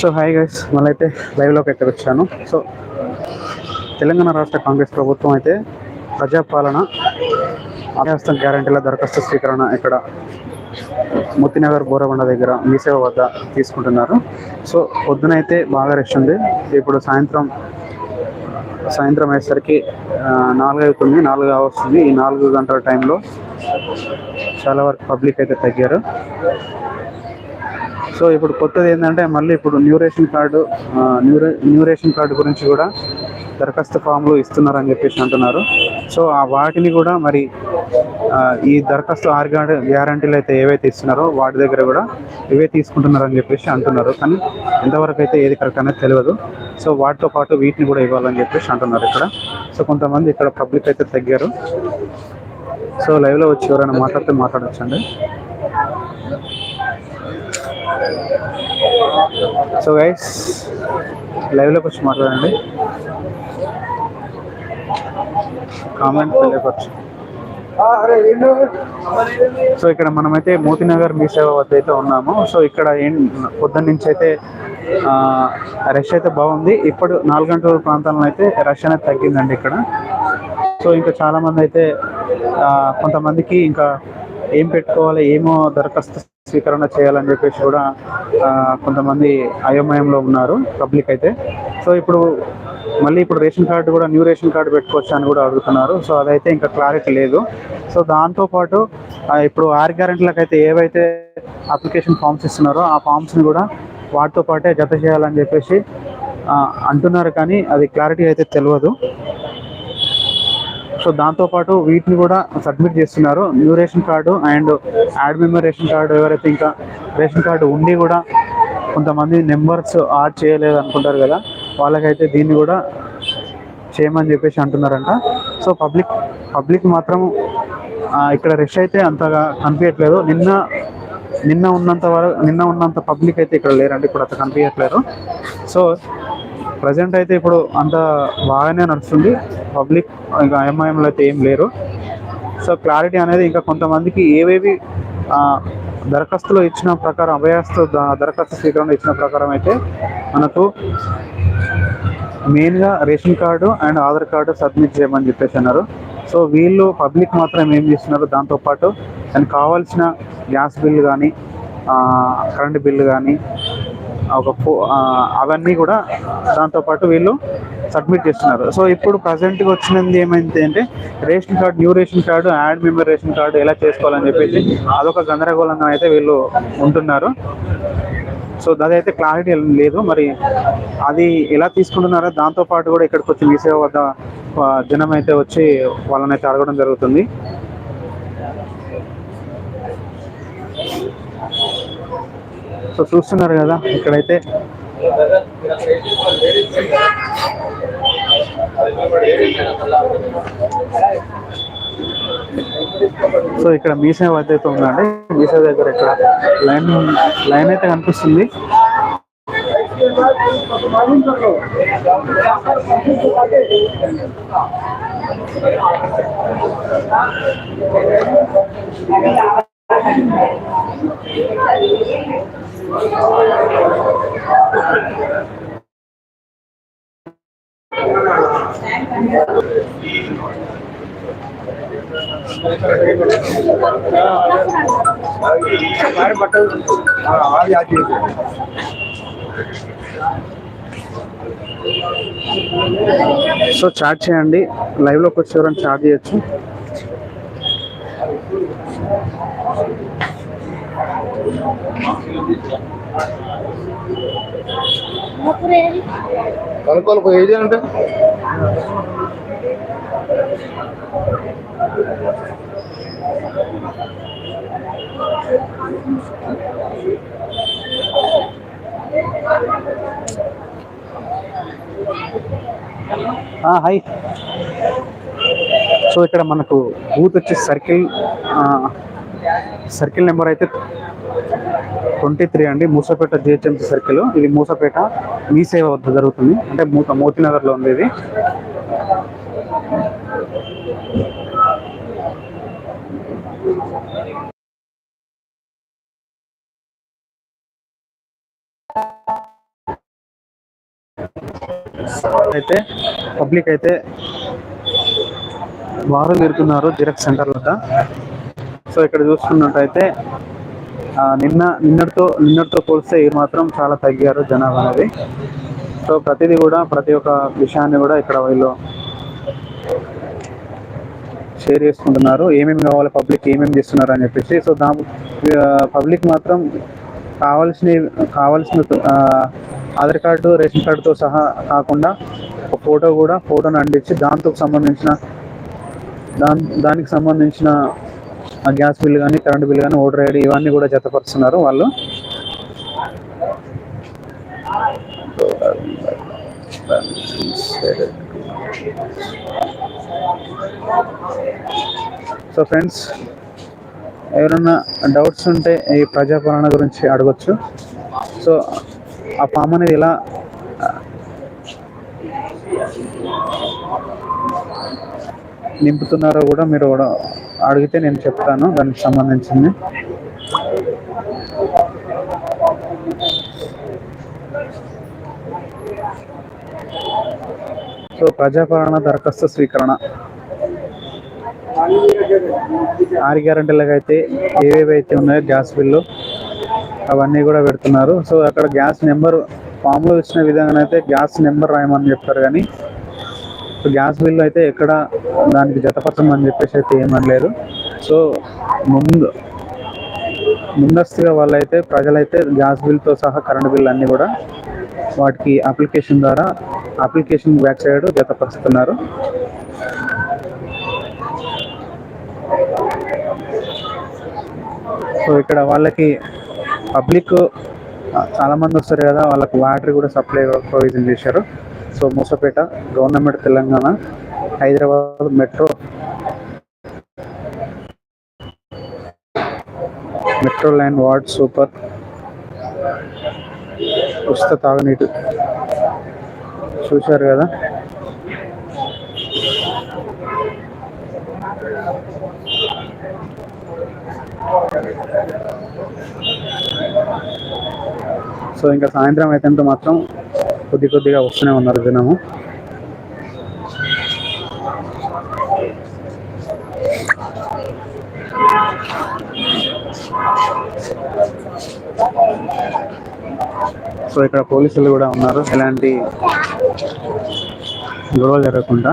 So hi guys మళ్ళీ అయితే లైవ్లోకి అయితే వచ్చాను? సో తెలంగాణ రాష్ట్ర కాంగ్రెస్ ప్రభుత్వం అయితే ప్రజాపాలన అభ్యాస్తం గ్యారంటీల దరఖాస్తు స్వీకరణ ఇక్కడ ముత్తినగర్ బోరబండ దగ్గర మీసేవ వద్ద తీసుకుంటున్నారు. సో పొద్దునైతే బాగా రష్ ఉంది. ఇప్పుడు సాయంత్రం సాయంత్రం అయ్యేసరికి నాలుగు అవుతుంది నాలుగు వస్తుంది ఈ నాలుగు గంటల టైంలో చాలా వరకు పబ్లిక్ అయితే తగ్గారు. సో ఇప్పుడు కొత్తది ఏంటంటే మళ్ళీ ఇప్పుడు new ration card new new ration card గురించి కూడా దరఖాస్తు ఫామ్లు ఇస్తున్నారని చెప్పేసి అంటున్నారు. సో ఆ వాటిని కూడా మరి ఈ దరఖాస్తు ఆర్గాడ్ గ్యారంటీలు అయితే ఏవైతే ఇస్తున్నారో వాటి దగ్గర కూడా ఇవే తీసుకుంటున్నారని చెప్పేసి అంటున్నారు. కానీ ఎంతవరకు అయితే ఏది కరెక్ట్ అనేది తెలియదు సో వాటితో పాటు వీటిని కూడా ఇవ్వాలని చెప్పేసి అంటున్నారు ఇక్కడ. సో కొంతమంది ఇక్కడ పబ్లిక్ అయితే తగ్గారు. సో లైవ్లో వచ్చి ఎవరైనా మాట్లాడితే మాట్లాడొచ్చండి. సో గైస్ లైవ్లోకి వచ్చి మాట్లాడండి. కామెంట్ తెలియపరచు సో ఇక్కడ మనమైతే మోతీనగర్ మీ సేవ వద్ద అయితే ఉన్నాము. సో ఇక్కడ ఏం పొద్దున్న నుంచి అయితే రష్ అయితే బాగుంది. ఇప్పుడు నాలుగు గంటల ప్రాంతంలో అయితే రష్ అనేది తగ్గిందండి ఇక్కడ. సో ఇంకా చాలా మంది అయితే కొంతమందికి ఇంకా ఏం పెట్టుకోవాలి ఏమో దరఖాస్తు స్వీకరణ చేయాలని చెప్పేసి కూడా కొంతమంది అయోమయంలో ఉన్నారు పబ్లిక్ అయితే. సో ఇప్పుడు మళ్ళీ ఇప్పుడు రేషన్ కార్డు కూడా న్యూ రేషన్ కార్డు పెట్టుకోవచ్చు అని కూడా అడుగుతున్నారు. సో అదైతే ఇంకా క్లారిటీ లేదు. సో దాంతోపాటు ఇప్పుడు ఆర్ గ్యారెంటీలకు అయితే ఏవైతే అప్లికేషన్ ఫామ్స్ ఇస్తున్నారో ఆ ఫామ్స్ని కూడా వాటితో పాటే జత చేయాలని చెప్పేసి అంటున్నారు కానీ అది క్లారిటీ అయితే తెలియదు. సో దాంతోపాటు వీటిని కూడా సబ్మిట్ చేస్తున్నారు. New ration card and add member ration card ఎవరైతే ఇంకా రేషన్ కార్డు ఉండి కూడా కొంతమంది నెంబర్స్ యాడ్ చేయలేదు అనుకుంటారు కదా వాళ్ళకైతే దీన్ని కూడా చేయమని చెప్పేసి అంటున్నారంట. సో పబ్లిక్ పబ్లిక్ మాత్రం ఇక్కడ రష్ అయితే అంతగా కనిపించట్లేదు. నిన్న నిన్న ఉన్నంత వరకు నిన్న ఉన్నంత పబ్లిక్ అయితే ఇక్కడ లేరండి ఇప్పుడు అంత కనిపించట్లేదు. సో ప్రజెంట్ అయితే ఇప్పుడు అంత బాగానే నడుస్తుంది. పబ్లిక్ ఇంకా ఎంఐఎంలో అయితే ఏం లేరు. సో క్లారిటీ అనేది ఇంకా కొంతమందికి ఏవేవి దరఖాస్తులో ఇచ్చిన ప్రకారం అభయాస్తు దరఖాస్తు స్వీకరణ ఇచ్చిన ప్రకారం అయితే మనకు మెయిన్గా ration card and Aadhaar card submit చేయమని చెప్పేసి అన్నారు. సో వీళ్ళు పబ్లిక్ మాత్రం ఏం చేస్తున్నారు దాంతోపాటు దానికి కావాల్సిన గ్యాస్ బిల్లు కానీ కరెంట్ బిల్లు కానీ ఒక ఫో అవన్నీ కూడా దాంతోపాటు వీళ్ళు సబ్మిట్ చేస్తున్నారు. సో ఇప్పుడు ప్రజెంట్గా వచ్చినది ఏమైంది అంటే ration card new ration card add member ration card ఎలా చేసుకోవాలని చెప్పేసి అదొక గందరగోళంగా అయితే వీళ్ళు ఉంటున్నారు. సో అదైతే క్లారిటీ లేదు. మరి అది ఎలా తీసుకుంటున్నారో దాంతోపాటు కూడా ఇక్కడికి వచ్చి మీ సేవ వద్ద జనం అయితే వచ్చి వాళ్ళనైతే అడగడం జరుగుతుంది. సో చూస్తున్నారు కదా ఇక్కడైతే. సో ఇక్కడ మీసేవ అయితే ఉందండి. మీసేవ దగ్గర ఇక్కడ లైన్ లైన్ అయితే కనిపిస్తుంది. సో చాట్ చేయండి. లైవ్లోకి వచ్చేవారని ఎవరైనా చాట్ చేయొచ్చు. కనుక్కోవాలి ఏది అంటే? హాయ్ సో ఇక్కడ మనకు బూత్ వచ్చి సర్కిల్ సర్కిల్ నెంబర్ అయితే ట్వంటీ త్రీ అండి మూసపేట జిహెచ్ఎంసీ సర్కిల్. ఇది మూసపేట మీ సేవ వద్ద జరుగుతుంది. అంటే మూత మోతీనగర్లో ఉంది ఇది. అయితే పబ్లిక్ అయితే వారు తిరుగుతున్నారు జిరాక్స్ సెంటర్ వద్ద. సో ఇక్కడ చూసుకున్నట్టయితే నిన్న నిన్నటితో నిన్నటితో పోలిస్తే ఈ మాత్రం చాలా తగ్గారు జనాభా అనేది. సో ప్రతిదీ కూడా ప్రతి ఒక్క విషయాన్ని కూడా ఇక్కడ వీళ్ళు షేర్ చేసుకుంటున్నారు. ఏమేమి కావాలి పబ్లిక్ ఏమేమి చేస్తున్నారు అని చెప్పేసి. సో దా పబ్లిక్ మాత్రం కావాల్సిన కావాల్సిన ఆధార్ కార్డు రేషన్ కార్డుతో సహా కాకుండా ఒక ఫోటో కూడా ఫోటోను అందించి దాంతో సంబంధించిన దాని దానికి సంబంధించిన ఆ గ్యాస్ బిల్ కానీ కరెంట్ బిల్ కానీ ఓటర్ ఐడి ఇవన్నీ కూడా జతపరుస్తున్నారు వాళ్ళు. సో ఫ్రెండ్స్ ఎవరైనా డౌట్స్ ఉంటే ఈ ప్రజాపాలన గురించి అడగచ్చు. సో ఆ ఫామ్ అనేది ఎలా నింపుతున్నారో కూడా మీరు కూడా అడిగితే నేను చెప్తాను దానికి సంబంధించింది. సో ప్రజాపాలన దరఖాస్తు స్వీకరణ. ఆరు గ్యారంటీలకు అయితే ఏవేవి అయితే ఉన్నాయో గ్యాస్ బిల్లు అవన్నీ కూడా పెడుతున్నారు. సో అక్కడ గ్యాస్ నెంబర్ ఫామ్లో ఇచ్చిన విధంగా అయితే గ్యాస్ నెంబర్ రాయమని చెప్పారు కానీ సో గ్యాస్ బిల్లు అయితే ఎక్కడ దానికి జతపరచమని చెప్పేసి అయితే ఏమనలేదు సో ముందు ముందస్తుగా వాళ్ళైతే ప్రజలైతే గ్యాస్ బిల్తో సహా కరెంట్ బిల్ అన్నీ కూడా వాటికి అప్లికేషన్ ద్వారా అప్లికేషన్ బ్యాక్ సైడ్ జతపరుస్తున్నారు. సో ఇక్కడ వాళ్ళకి పబ్లిక్ చాలా మంది వస్తారు కదా వాళ్ళకి వాటర్ కూడా సప్లై ప్రొవిజన్ చేశారు. So Moosapet government Telangana Hyderabad metro. Metro line ward super. ఉచిత తాగునీటి. చూశారు కదా? సో ఇంకా సాయంత్రం అయితే మాత్రం కొద్ది కొద్దిగా వస్తూనే ఉన్నారు జనము. సో ఇక్కడ పోలీసులు కూడా ఉన్నారు. ఎలాంటి గొడవ జరగకుండా.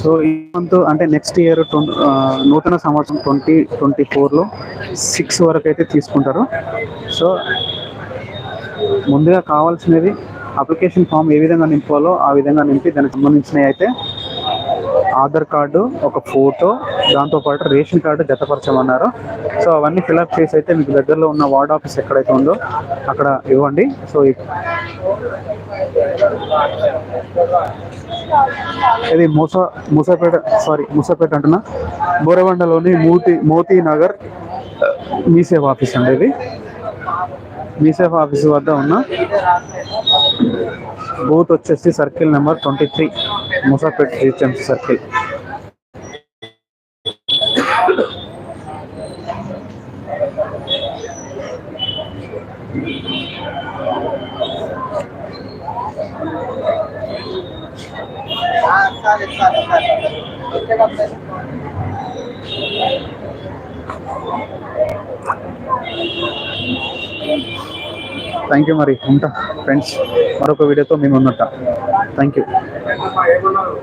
సో ఈ మంత్ అంటే నెక్స్ట్ ఇయర్ నూతన సంవత్సరం ట్వంటీ ట్వంటీ ఫోర్లో సిక్స్ వరకు అయితే తీసుకుంటారు. సో ముందుగా కావాల్సినది అప్లికేషన్ ఫామ్ ఏ విధంగా నింపాలో ఆ విధంగా నింపి దానికి సంబంధించినవి అయితే ఆధార్ కార్డు ఒక ఫోటో దాంతోపాటు రేషన్ కార్డు జతపరచమన్నారు. సో అవన్నీ ఫిలప్ చేసి అయితే మీకు దగ్గరలో ఉన్న వార్డ్ ఆఫీస్ ఎక్కడైతే ఉందో అక్కడ ఇవ్వండి. సో ఇది మూస మూసాపేట సారీ మూసాపేట అంటున్నా. బోరబండలోని మూతి మోతీ నగర్ uh, మీసేఫ్ ఆఫీస్ అండి ఇది. మీసేఫ్ ఆఫీస్ వద్ద ఉన్న బూత్ వచ్చేసి circle number twenty three Moosapet HMC circle. Thank you మరి ఉంటా ఫ్రెండ్స్ మరొక వీడియోతో మేము ఉన్నట్ట. థ్యాంక్ యూ ఏమన్నారు